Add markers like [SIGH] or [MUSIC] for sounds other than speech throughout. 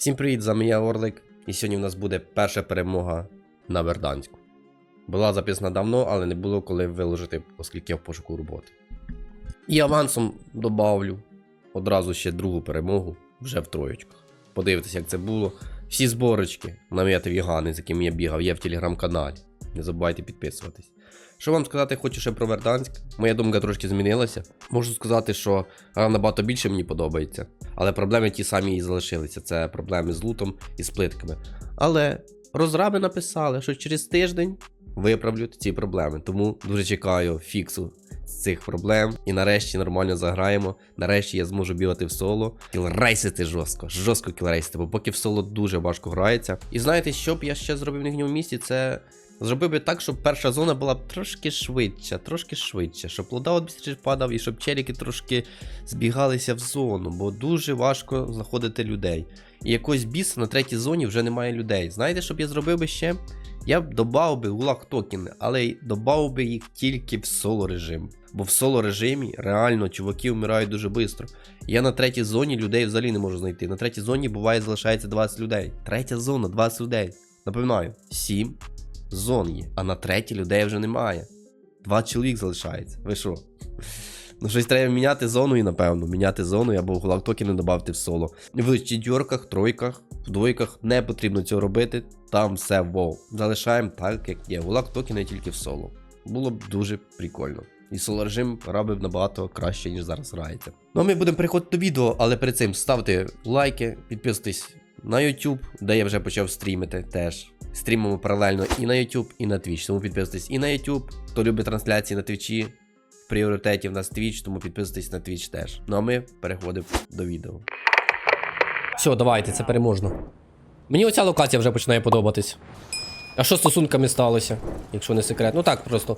Всім привіт, з вами я Орлик. І сьогодні у нас буде перша перемога на Верданську. Була записана давно, але не було коли виложити, оскільки я в пошуку роботи. І авансом добавлю одразу ще другу перемогу вже в троєчках. Подивитися, як це було. Всі зборочки наметив Гани, з яким я бігав, є в телеграм-каналі. Не забувайте підписуватись. Що вам сказати хочу ще про Верданськ? Моя думка трошки змінилася. Можу сказати, що гра набагато більше мені подобається. Але проблеми ті самі і залишилися. Це проблеми з лутом і з плитками. Але розраби написали, що через тиждень виправлять ці проблеми. Тому дуже чекаю фіксу з цих проблем. І нарешті нормально заграємо. Нарешті я зможу бігати в соло. Кілрейсити жорстко, жорстко кілрейсити, бо поки в соло дуже важко грається. І знаєте, що б я ще зробив в нігньому місті, це. Зробив би так, щоб перша зона була трошки швидша, трошки швидше, щоб лодаут більше падав і щоб челіки трошки збігалися в зону, бо дуже важко знаходити людей. І якогось біса на третій зоні вже немає людей. Знаєте, що б я зробив би ще? Я б додав би гулаг токени, але додав би їх тільки в соло режим. Бо в соло режимі реально чуваки вмирають дуже швидко. Я на третій зоні людей взагалі не можу знайти. На третій зоні буває залишається 20 людей. Третя зона, 20 людей. Напоминаю, 7 зон є, а на третій людей вже немає. Два чоловік залишається. Ви що? Ну, щось треба міняти зоною, напевно. Міняти зону або гулаг токени додати в соло. В четвірках, тройках, в двойках не потрібно цього робити. Там все вов. Залишаємо так, як є. Гулаг токени тільки в соло. Було б дуже прикольно. І соло режим робив набагато краще, ніж зараз грається. Ну а ми будемо переходити до відео, але перед цим ставте лайки, підписуйтесь на YouTube, де я вже почав стрімити теж. Стрімимо паралельно і на YouTube, і на Twitch. Тому підписуйтесь і на YouTube. Хто любить трансляції на Твічі, в пріоритеті в нас Twitch, тому підписуйтесь на Twitch теж. Ну а ми переходимо до відео. Все, давайте, це переможно. Мені оця локація вже починає подобатись. А що стосунками сталося, якщо не секрет? Ну так просто.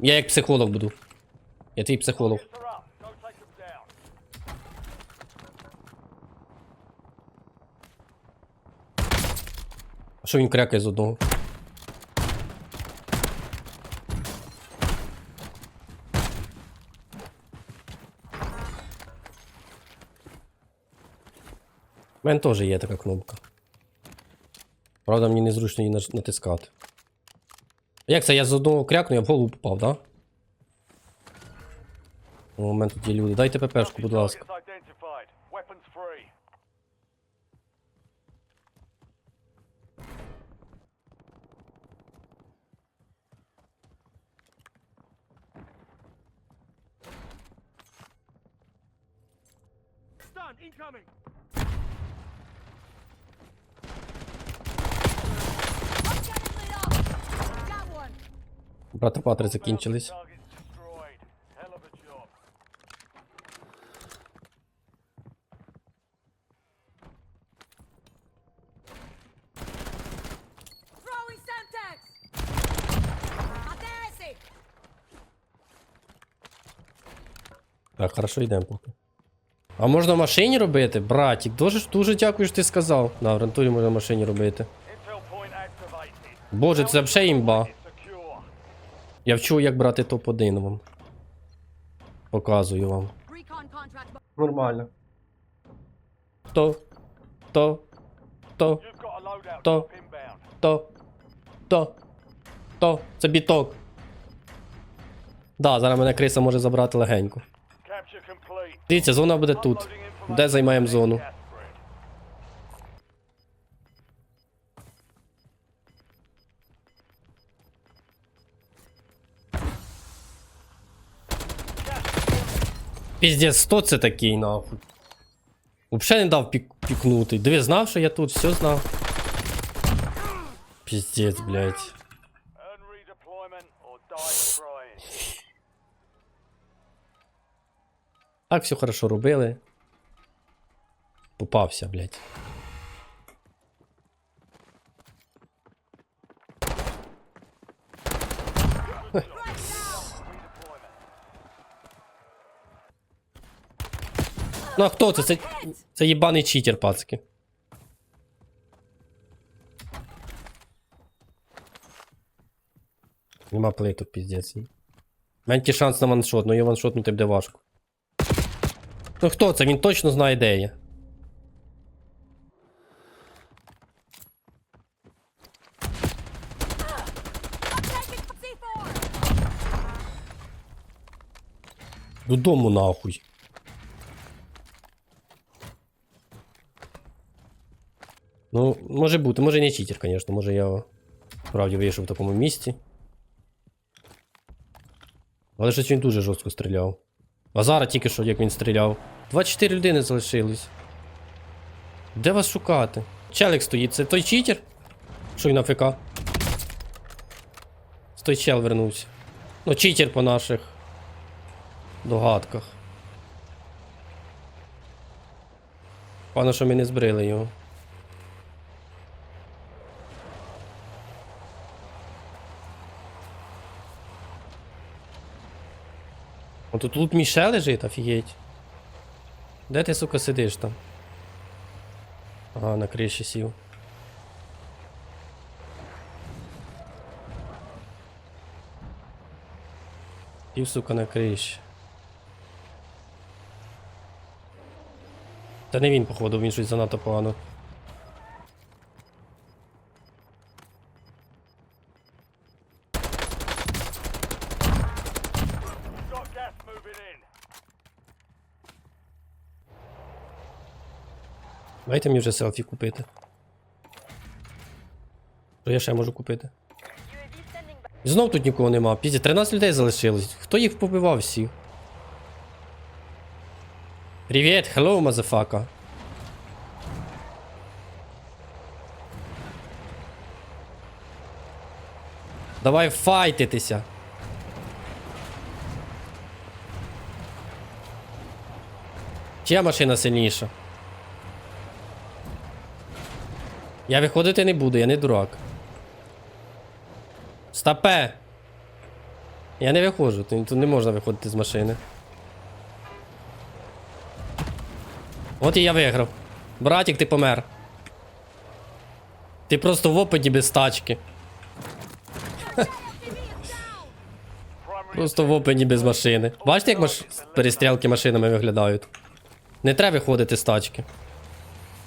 Я як психолог буду. Я твій психолог. Що він крякає з одного? У мене теж є така кнопка. Правда, мені незручно її натискати. Як це я з одного крякну, я в голову попав, так? Да? У мене тут є люди. Дайте ППшку, будь ласка. Incoming. Брата Патри закінчились. Так, хорошо, йдемо поки. А можна в машині робити? Братік, дуже, дуже дякую, що ти сказав. Да, в рентурі можна в машині робити. Боже, це взагалі імба. Я вчу, як брати топ-1 вам. Показую вам. Нормально. То. То. То. То. То. То. То. Це біток. Да, зараз мене криса може забрати легенько. Дивіться, зона буде тут. Де займаємо зону? Піздець, 100 це такий, нахуй. Взагалі не дав пік пікнути. Диви, знав, що я тут, все знав. Піздець, блядь. Так все хорошо робили. Попався, блядь. Ну а хто це? Це, це їбаний читер, пацки. Нема плиток, піздець. У мене ті шанс на ваншот, ну його ваншотнути буде важко. Ну хто це? Він точно знає, де я. Додому нахуй. Ну, може бути, може не читер, звісно, може я справді вийшов в такому місці. Але щось він дуже жорстко стріляв. А тільки що, як він стріляв. 24 людини залишились. Де вас шукати? Челик стоїть, це той читер? Що він на ФК? Той чел вернувся. Ну, читер по наших догадках. Пане, що ми не збрили його. О, тут лут Міше лежить, офігеть. Де ти, сука, сидиш там? Ага, на криші сів. Сів, сука, на криші. Та не він, походу, він щось занадто погано. Дайте мені вже селфі купити. Що я ще можу купити? Знов тут нікого нема. Пізді, 13 людей залишилось. Хто їх побивав всіх? Привіт, hello, мазафака. Давай файтитися. Чия машина сильніша? Я виходити не буду, я не дурак. Стопе! Я не виходжу, тут не можна виходити з машини. От і я виграв. Братік, ти помер. Ти просто в опиті без тачки. Просто в опиті без машини. Бачите, як маш... перестрілки машинами виглядають? Не треба виходити з тачки.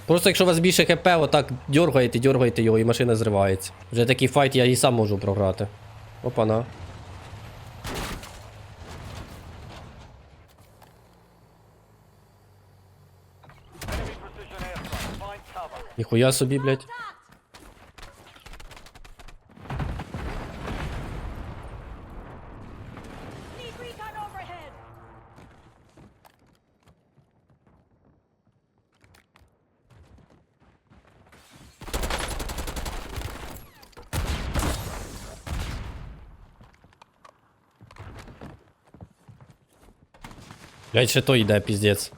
Просто якщо у вас більше хп, отак дергаєте, дергаєте його, і машина зривається. Вже такий файт я і сам можу програти. Опана. Ніхуя собі, блядь. Блядь, ще то йде, піздець.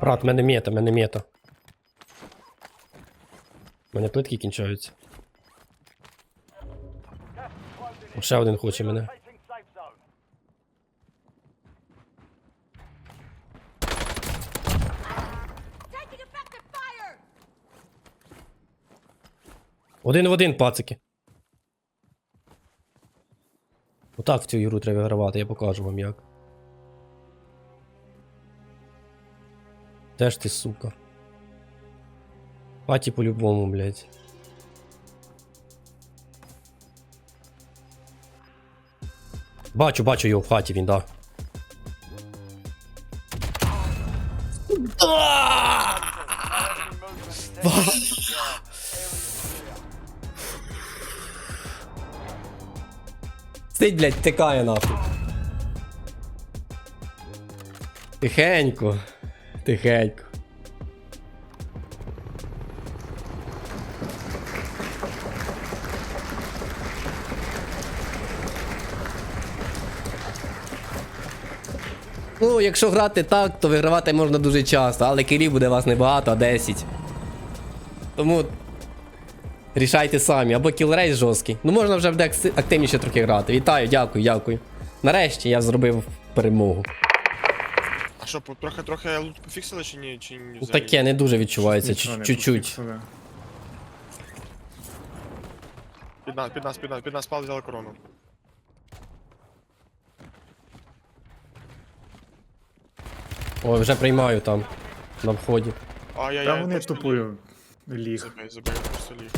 Брат, мене мета, мене мета. У мене плитки кінчаються. Ще один хоче мене. Один в один, пацики. Отак в цю ігру треба гравати, я покажу вам як. Де ж ти, сука? Паті по-любому, блядь. Бачу, бачу його в хаті, він, да. Стить, блядь, тикає нахуй. Тихенько. Тихенько. Ну, якщо грати так, то вигравати можна дуже часто, але кілів буде вас небагато, а 10. Тому Рішайте самі. Або кілрейс жорсткий. Ну можна вже буде активніше трохи грати. Вітаю, дякую, дякую. Нарешті я зробив перемогу. А що, трохи-трохи лут пофіксили чи ні? Чи ні ну, взагалі? Таке не дуже відчувається, чуть-чуть. Під нас, під нас, під нас, під нас пал взяли корону. Ой, вже приймаю там. На вході. Ай-яй-яй. Та вони тупою ліг. Забей, забей, просто ліг.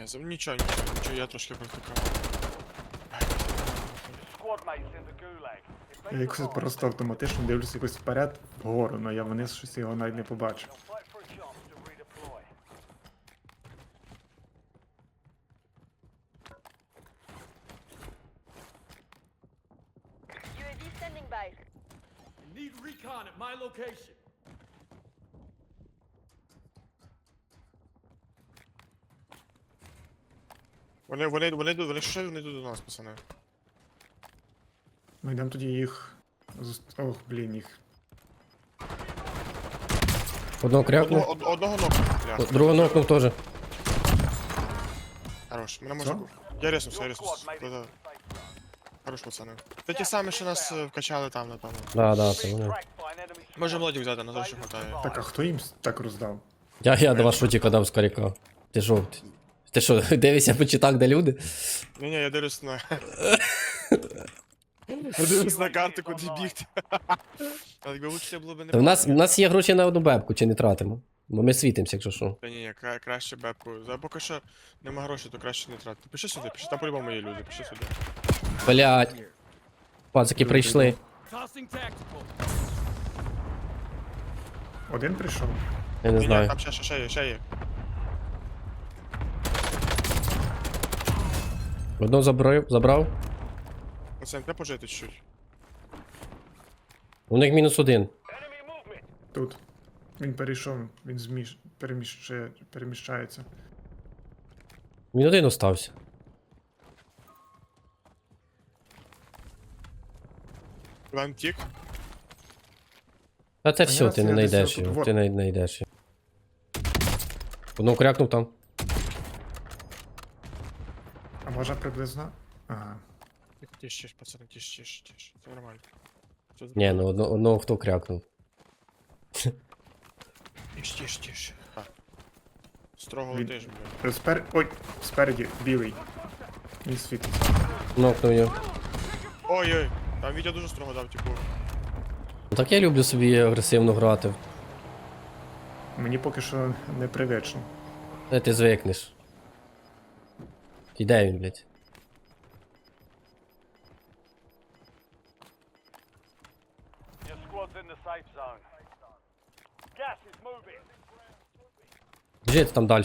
Я за... Нічого, нічого, нічого, я трошки they Я якось просто автоматично дивлюся якось вперед вгору, але я вниз щось його навіть не побачив. Вони, вони, вони, йдуть- вони що вони йдуть до нас, пацани? Ми йдемо тоді їх. зус- Ох, блін, їх. Одного Одного, крякнув, од, одного ногу, бля. другого нокнув теж. Хорош, мене Що? може... Я резнувся, я Your резнувся. squad made it to Да-да. the safe zone. Хорош, пацани. Це ті самі, що нас е, вкачали там, напевно. Да, да, це Being вони. tracked by an enemy Може squad. молоді взяти, на те, що They хватає. survive. Так, а хто їм так роздав? Я, я два шутіка дав з каряка. Ти жовтий. Ти що, [LAUGHS] дивишся по читах, де люди? Ні, ні, я дивлюсь на. Я [LAUGHS] дивлюсь на карту, куди бігти. Але якби лучше було б не в нас, в нас є гроші на одну бебку, чи не тратимо? Бо ми світимося, якщо що. Та ні, ні, кра- краще бепку. За поки що нема грошей, то краще не тратити. Пиши сюди, пиши, там по-любому є люди, пиши сюди. Блять. Пацики прийшли. Tossing tactical. Один прийшов. Я не Ні, ні, знаю. там ще, ще, ще є, ще є. Одного забрав, забрав. Пацан, треба пожити чуть-чуть. У них мінус один. Тут. Він перейшов, він зміш... переміщає... переміщається. Він один остався. Іван тік. Та це все, ти не знайдеш його. Ти не знайдеш його. Одного крякнув там. Може приблизно? Ага. Тише, тише, пацани, тише, тише, тише. Це нормально. Все Ні, ну одно, одного хто крякнув. Тише, тише, тише. Так. Строго Він- летиш, блядь. Е, Спер... Ой, спереді, білий. Він світить. Нокнув його. Ой-ой, там Вітя дуже строго дав, типу. Ну Так я люблю собі агресивно грати. Мені поки що непривично. Де ти звикнеш. І де він, блядь? Біжить там далі.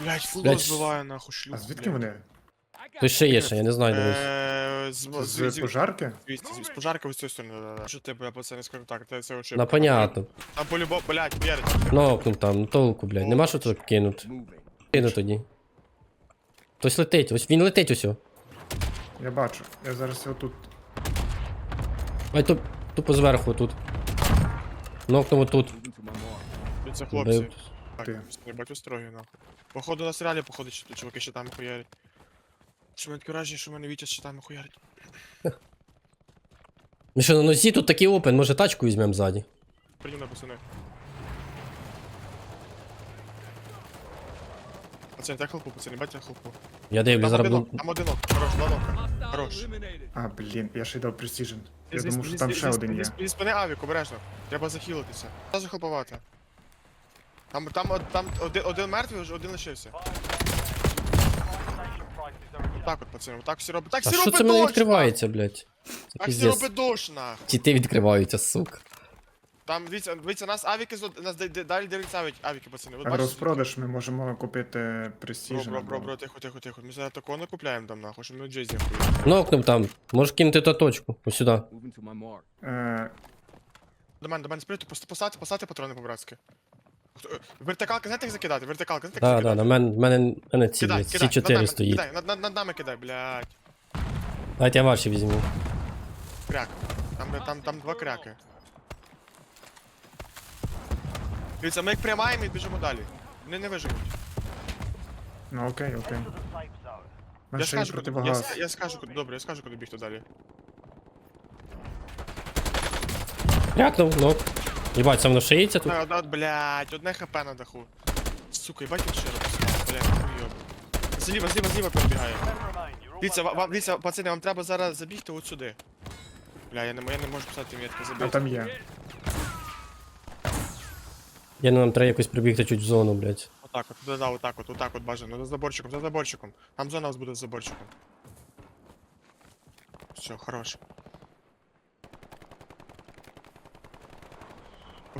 Блять, фуло Блядь, нахуй шлюх. А звідки вони? Хтось ще є ще, я не знаю, дивись. З, з, З з, пожарки? з, з пожарки ось з цієї сторони, да, да. Що ти, бля, пацани, скажу так, це все очі. На понятно. Там по-любому, блять, вірить. Нокнув там, ну толку, блядь. Нема що тут кинути. Кину тоді. Хтось летить, ось він летить ось. Я бачу. Я зараз його тут. Ай, туп, тупо зверху тут. Нокнув отут. Це хлопці. Так, Ти. не бачу строгі, нахуй. Походу на серіалі, походу, що чуваки ще там хуярять. Що мене таке враження, що в мене Вітя ще там хуярить. Ну що, на носі тут такий опен, може тачку візьмемо ззаді. Прийду пацани. Пацани, так хлопу, пацани, бать я хлопу. Я дивлю, Там зараз одинок, там одинок, хорош, два нока. Хорош. А, блін, я ще й дав Precision. Я думав, що там ще один є. Зі спини авік, обережно. Треба захилитися. Та захлопувати. Там, там, од- там один, один мертвий, вже один лишився. Station prices are adjusted. Так от, пацани, так всі робить. Так А всі що робить це мене дощ, відкривається, блядь? Це Так всі піздець. робить дощ, нах. Ті відкриваються, сука. Там, дивіться, дивіться, нас авіки, зо- нас д- д- далі дивляться авіки, авіки, пацани. Ви А бачите? розпродаж ми можемо купити Бро, Precision. бро, бро, бро, тихо, тихо, тихо. Ми зараз такого не купляємо там, нахуй, що ми джейзі хуємо. Нокнув там. Можеш кинути ту точку. Ось сюди. Moving to my mark. Е, До мене, до мене сприту, посати, посати патрони по-братськи. Вертикалки, знаєте як закидати? Вертикалки, знаєте як Да, да, закидати? на мене, в мене, в мене ці, Кидай, блядь, кидай, всі 4 над нами, стоїть. Кидай, над, над, над нами кидай, блядь. Дайте я ваші візьму. Кряк. Там, де- там, там два кряки. Дивіться, ми їх приймаємо і біжимо далі. Вони не виживуть. ну окей, окей. Я є скажу, куди, я, противогаз. с- я скажу, куди, добре, я скажу, куди бігти далі. Крякнув, нок. Їбать, це воно шиється тут. А, одна, блядь, одне хп на даху. Сука, їбать, він ще раз. Блядь, хуйово. Зліва, зліва, зліва. You're Дивіться, ва- вам, дивіться, пацани, вам треба зараз забігти от сюди. Бля, я не, м- я не можу писати метки А там є. Я нам треба якось прибігти чуть в зону, блядь. Отак от, да, да, отак от, отак от бажано. За заборчиком, за заборчиком. Там зона у вас буде за заборчиком. Все, хорош.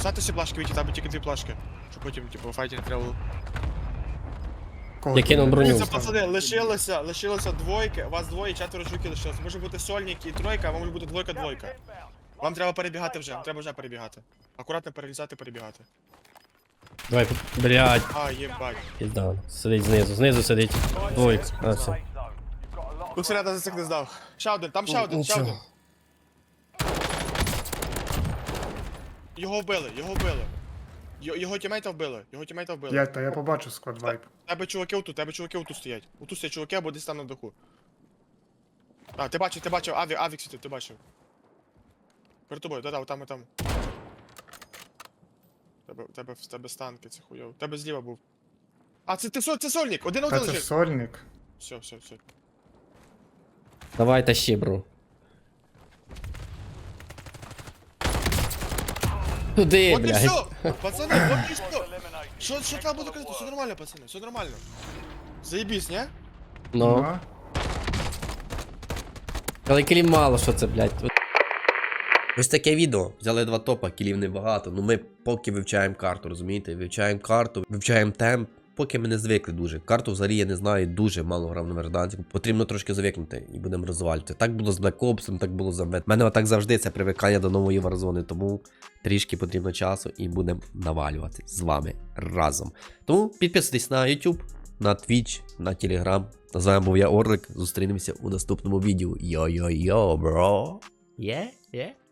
Поставте всі плашки, Віті, там тільки дві плашки. Щоб потім, типу, файті не треба було. Кого Я ти кинув броню. Дивіться, пацани, лишилося, лишилося двойки, у вас двоє, четверо жуків лишилося. Може бути сольник і тройка, а може бути двойка-двойка. Вам треба перебігати вже, вам треба вже перебігати. Акуратно перелізати, перебігати. Давай, блядь, А, єбать. пізда. Сидить знизу, знизу сидить. Двойка. А, все. Тут снаряда за цих не здав. Ще один, там ще один, ще нічого. Його вбили, його вбили. Йо- Його тімейта вбили, його тімейта вбили. Я, та я побачив склад вайп. Тебе чуваки отут, тебе чуваки отут стоять. Отут стоять чуваки або десь там на даху. А, ти бачив, ти бачив, аві, авік світив, ти бачив. Перед тобою, да-да, там і там. Тебе, тебе, в тебе станки, це хуйово. Тебе зліва був. А, це ти со- це сольник, один Та один це лежить. сольник. Все, все, все. Давай тащи, бро. Туди, От і блядь. все! Пацани, от і все! Що, що треба буде казати? Все нормально, пацани, все нормально. Заєбісь, ні? Ну. А? Але кілів мало, що це, блядь. Ось таке відео. Взяли два топа, кілів небагато. Ну ми поки вивчаємо карту, розумієте? Вивчаємо карту, вивчаємо темп. Поки ми не звикли дуже. Карту взагалі я не знаю, дуже мало грав на Верданську. Потрібно трошки звикнути і будемо розвалювати. Так було з Ops, так було з Амбет. У мене отак завжди це привикання до нової варзони, тому трішки потрібно часу і будемо навалювати з вами разом. Тому підписуйтесь на YouTube, на Twitch, на Telegram. З вами був я Орлик. Зустрінемося у наступному відео. Йо-йо-йо, бро. Yeah, yeah.